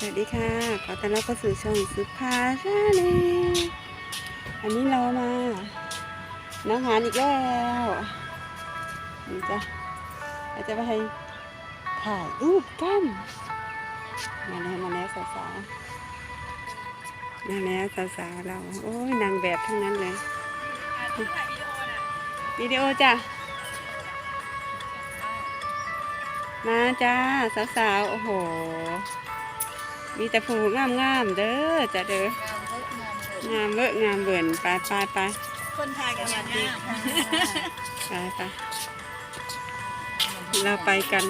สวัสดีค่ะ ขอต้อนรับเข้าสู่ช่องสุภาชาแนลอันนี้เรามาน้องหานอีกแล้วนี่จ้ะเราจะไปถ่ายรูปกันมาแล้วมาแล้วสาวๆมาแล้วสาวๆเรา โอ้ยนางแบบทั้งนั้นเลยวิดีโอจ้ะมาจ้าสาวๆโอ้โห มีแต่ผูงามงามๆเด้อจ้ะเด้องามเวอะงามเบิ่นไปไปไปคนไทยกันอย่างนี้ไปไปเราไปกัน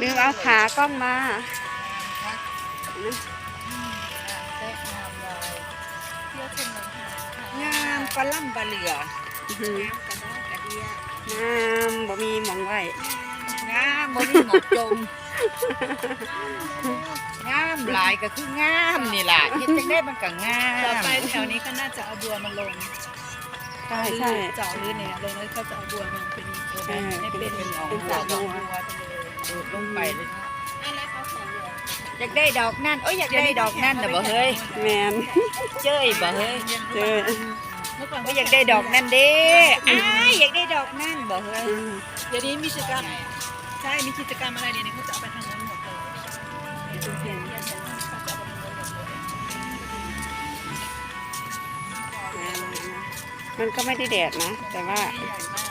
ลืมเอาขากล้องมางามปลาล่ำปลาเหลืออื้อหืองามกระดอกกระเดียงามบ่มีหมองไว้ งามบ่มีหมอกจมงามหลายก็คืองามนี่ล่ะเฮ็ดจังได้มันก็งามต่อไปแถวนี้ก็น่าจะเอาบัวมาลงใช่ใช่เจาะหรือเนี่ยลงแล้วเขาจะเอาบัวมาเป็นเออให้เป็นเป็นหนองเป็นบัสวระบัวดูดลงไปเลยเนาะอะไรเขาสอนเลยอยากได้ดอกนั่นโอ้ยอยากได้ดอกนั่นน่ะบ่เฮ้ยแมนเจ้ยบ่เฮ้ยเจอเมื่อก่อนโอ้ยอยากได้ดอกนั่นเด้อ้ายอยากได้ดอกนั่นบ่เฮ้ยอืมเดี๋ยวนี้มีกิจกรรม ใช่ มีกิจกรรมอะไรเดี๋ยวนี้เขาจะเอาไปทางโน้นหมดเลยเทียนเทียนเทียนเขาจะเอาไปทางโน้นหมดเลยมันก็ไม่ได้แดดนะ แต่ว่าใหญ่มาก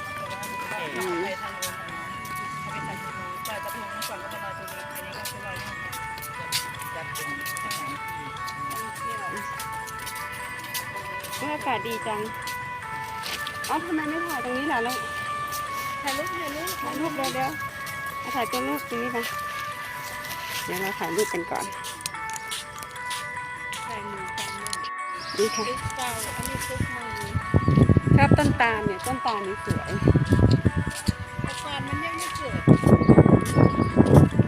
แต่ว่าไปทางโน้นเอาไปทางโน้นลอยกระทงก่อนก็จะลอยตรงนี้อันนี้ก็จะลอยทางนี้จับเป็นทหารเมื่ออากาศดีจังอ๋อทำไมไม่ถ่ายตรงนี้ล่ะล้วถ่ายรูปถ่ายรูปถ่ายรูปเดี๋ยวเดี๋ยว ถ่ายตัวรูปตรงนี้นะ เดี๋ยวเราถ่ายรูปกันก่อนดีค่ะซุปเก่าอันนี้ซุปใหม่ชอบต้นตาลเนี่ยต้นตาลนี่สวยแต่ก่อนมันยังไม่เกิด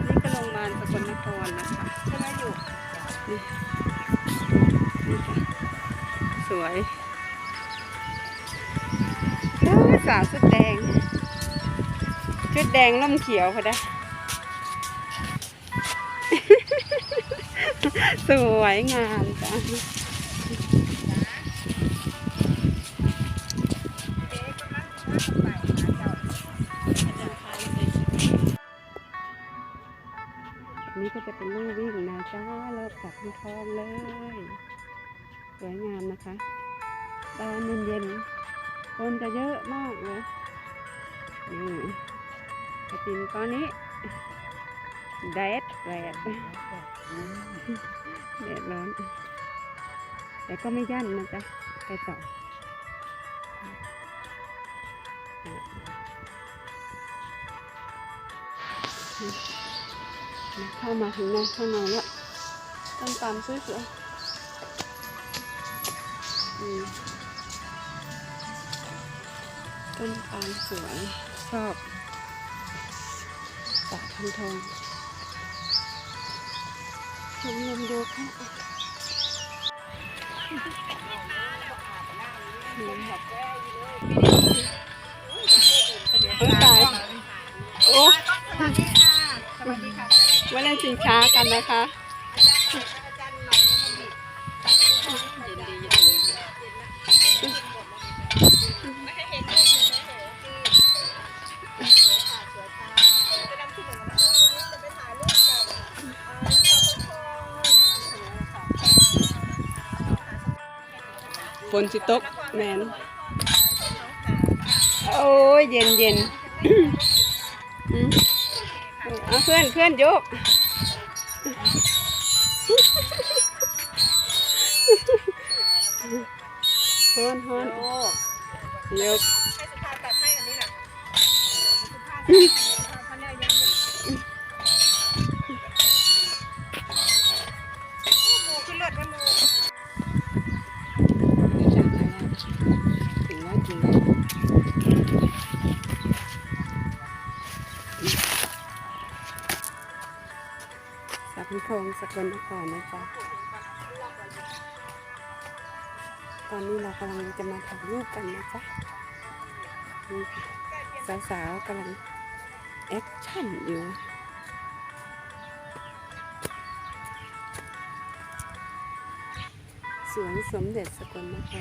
นี่ก็โรงพยาบาลสกลนครนะคะใช่ไหมอยู่นี่นี่ค่ะสวยโอ้ยสาวชุดแดง ชุดแดงล่มเขียวพอได้สวยงามจ้ะนนี้ก็จะเป็นลู่วิ่งนะจ้ารอบกับทองเลย สวยงามนะคะ ตอนเย็นๆคนจะเยอะมากเลยนี่ กระตินตอนนี้แดดแดดแดดร้อน แต่ก็ไม่ยั่นนะจ๊ะไปต่อเข้ามาถึงในข้างในแล้วต้นตาลสวยๆอืมต้นตาลสวยชอบ ปาทองทองลมลมดูค่ะโอ้ยตายโอ้มาเล่นสินค้ากันนะคะ ฝนสิตกแมนโอ้ยเย็นเย็นเอาเพื่อนเพื่อนยกฮอนฮอนยกให้สุภาพตัดให้อันนี้แหละ งสกลนครนะจ๊ะตอนนี้เรากำลังจะมาถ่ายรูปกันนะจ๊ะนี่ค่ะสาวๆกำลังแอคชั่นอยู่สวนสมเด็จสกลนคร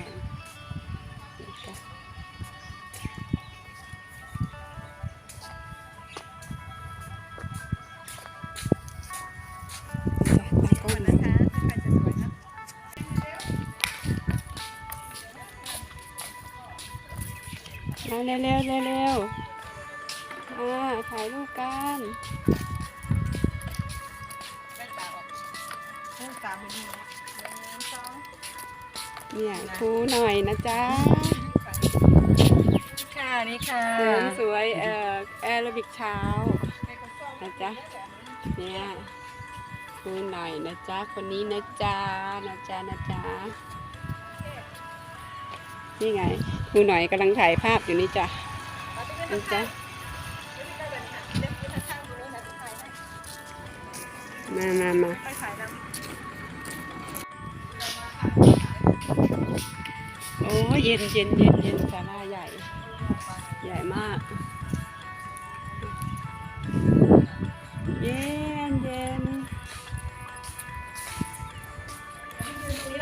มาเร็วเร็วเร็วเร็วมาถ่ายรูปกันแว่นตาออกแว่นตามือนี่หนึ่งสองเนี่ยครูหน่อยนะจ๊ะค่ะนี่ค่ะเสริมสวยเอ่อแอโรบิกเช้านะจ๊ะเนี่ยครูหน่อยนะจ๊ะคนนี้นะจ๊ะนะจ๊ะนะจ๊ะ นี่ไงครูหน่อยกำลังถ่ายภาพอยู่นี่จ้ะนี่จ้ะมามามาโอ้เย็นเย็นเย็นเย็นสาราใหญ่ ใหญ่มาก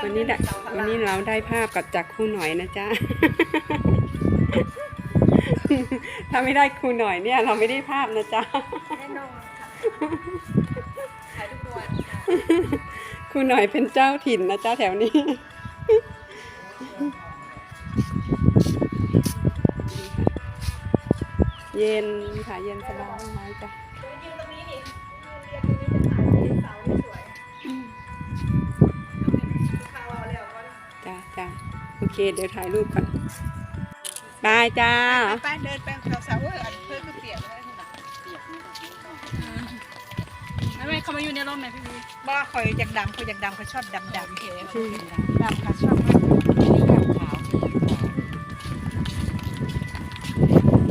วันนี้ได้วันนี้เราได้ภาพกับจากครูหน่อยนะจ๊ะ ถ้าไม่ได้ครูหน่อยเนี่ย เราไม่ได้ภาพนะจ๊ะำแน่นอนค่ะถ่ายทุกวันค่ะครูหน่อยเป็นเจ้าถิ่นนะจ๊ะแถวนี้เย็นค่ะเย็นสบายมากจ้ะ เคเดี๋ยวถ่ายรูปก่อนบายจ้าไปเดินไปแถวเสาเอออันเพื่อนก็เปียกเลยทีหลังไม่ไม่เขามาอยู่ในร่มไหมพี่บีบ้าคอยอยากดำเขาอยากดำเขาชอบดำดำเก๋ดำค่ะชอบมาก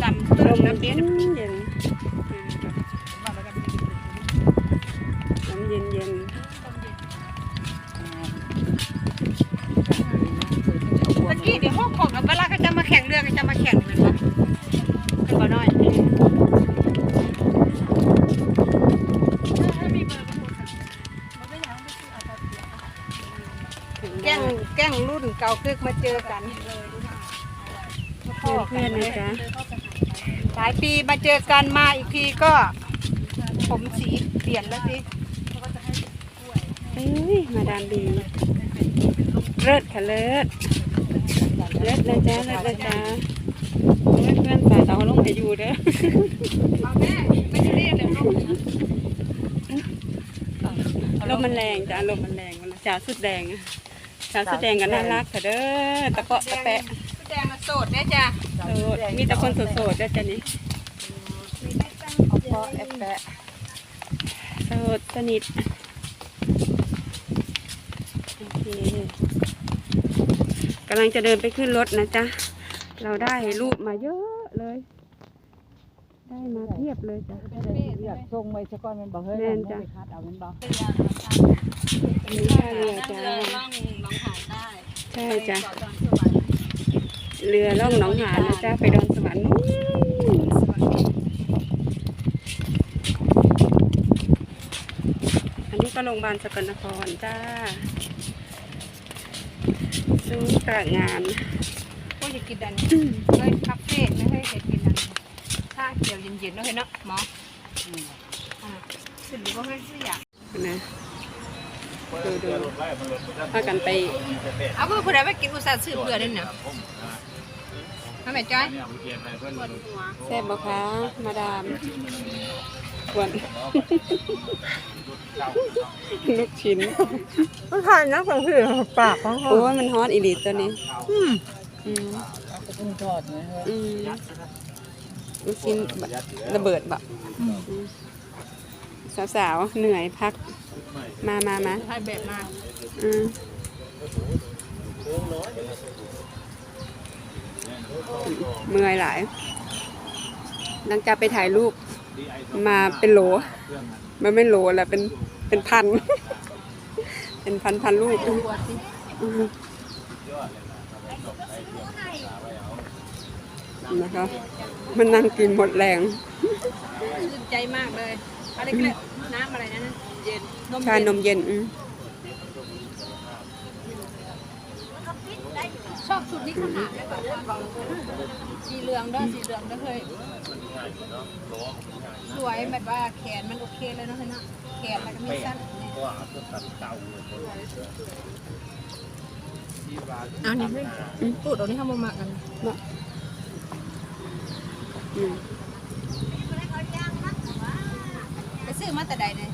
ดำลเติมน้ำเย็เย็น ข่งเรือก็จะมาแข่งเหมือนกันเป็นบ่น้อยแกล้งแกล้งรุ่นเก่าคึกมาเจอกันเพื่อนเพื่อนๆนะจ๊ะหลายปีมาเจอกันมาอีกทีก็ผมสีเปลี่ยนแล้วสิเอ้ยมาดามดีเลิศค่ะเลิศเลิศนะจ๊ะเลิศนะจ๊ะโอ้ยเพื่อนสายเราลงให้อยู่เด้อเอาแม่ไม่ได้เรียกเลยลูกลมมันแรงจ้ะลมมันแรงมันจ่าสุดแดงอะจ่าสุดแดงกันน่ารักค่ะเด้อตะเปาะตะแปะแดงมาโสดเนี่ยจ้ะโสดมีแต่คนโสดๆด้วยจ้ะนี่พอแอบแปะโสดสนิทโอเค กำลังจะเดินไปขึ้นรถนะจ๊ะ เราได้รูปมาเยอะเลย ได้มาเพียบเลยจ้ะอยากส่งไปสักก้อนมันบอกเฮ้ยแม่นจ้ะไปคัดเอามันบอกอันนี้ท่าเรือจ้ะล่องล่องหายได้ใช่จ้ะจอดจอดสวรรค์เรือล่องหนองหานนะจ๊ะไปดอนสวรรค์นู้นอันนี้ก็โรงพยาบาลสกลนครจ้า ซูตระงานก็อยากกินดันเฮ้ยคาเฟ่ไม่ให้อยากกินดันถ้าเขียวเย็นๆเนาะเห็นเนาะหมออ่าสิหรือว่าให้สิอยากนะดูดูพากันไป เอาเพื่อผู้ใดไปกินอุตส่าห์ซื้อเพื่อนั่นเนาะทำไมจ้อยแซ่บบ่คะมาดาม กวนลูกชิ้นมันทานนักสังเกตปากของเขาโอ้ยมันฮอตอีหลีตัวนี้อืมอืมกุ้งทอดนะฮะอืมลูกชิ้นบะระเบิดบะสาวๆเหนื่อยพัก มามามาให้แบบมาอืมเมื่อยหลายหลังจากไปถ่ายรูป มาเป็นโหล มันไม่โหลแหละเป็นเป็นพัน เป็นพันพันรูปอืมนะคะมันนั่งกินหมดแรงซใจมากเลยอะไรก็ได้น้ำอะไรนะนะเย็นนมชาเย็นนมเย็นอืม ชอบชุดนี้ขนาดเลยแบบว่าสีเหลืองด้วยสีเหลืองด้วยเคยสวยแบบว่าแขนมันโอเคเลยนะเห็นไหแขนมันไม่สั้นเอาตัวตัดเก่าเนี่ให้ตูดตรงนี่ทำมามากันเาไปซื้อมาแต่ใดเนี่ย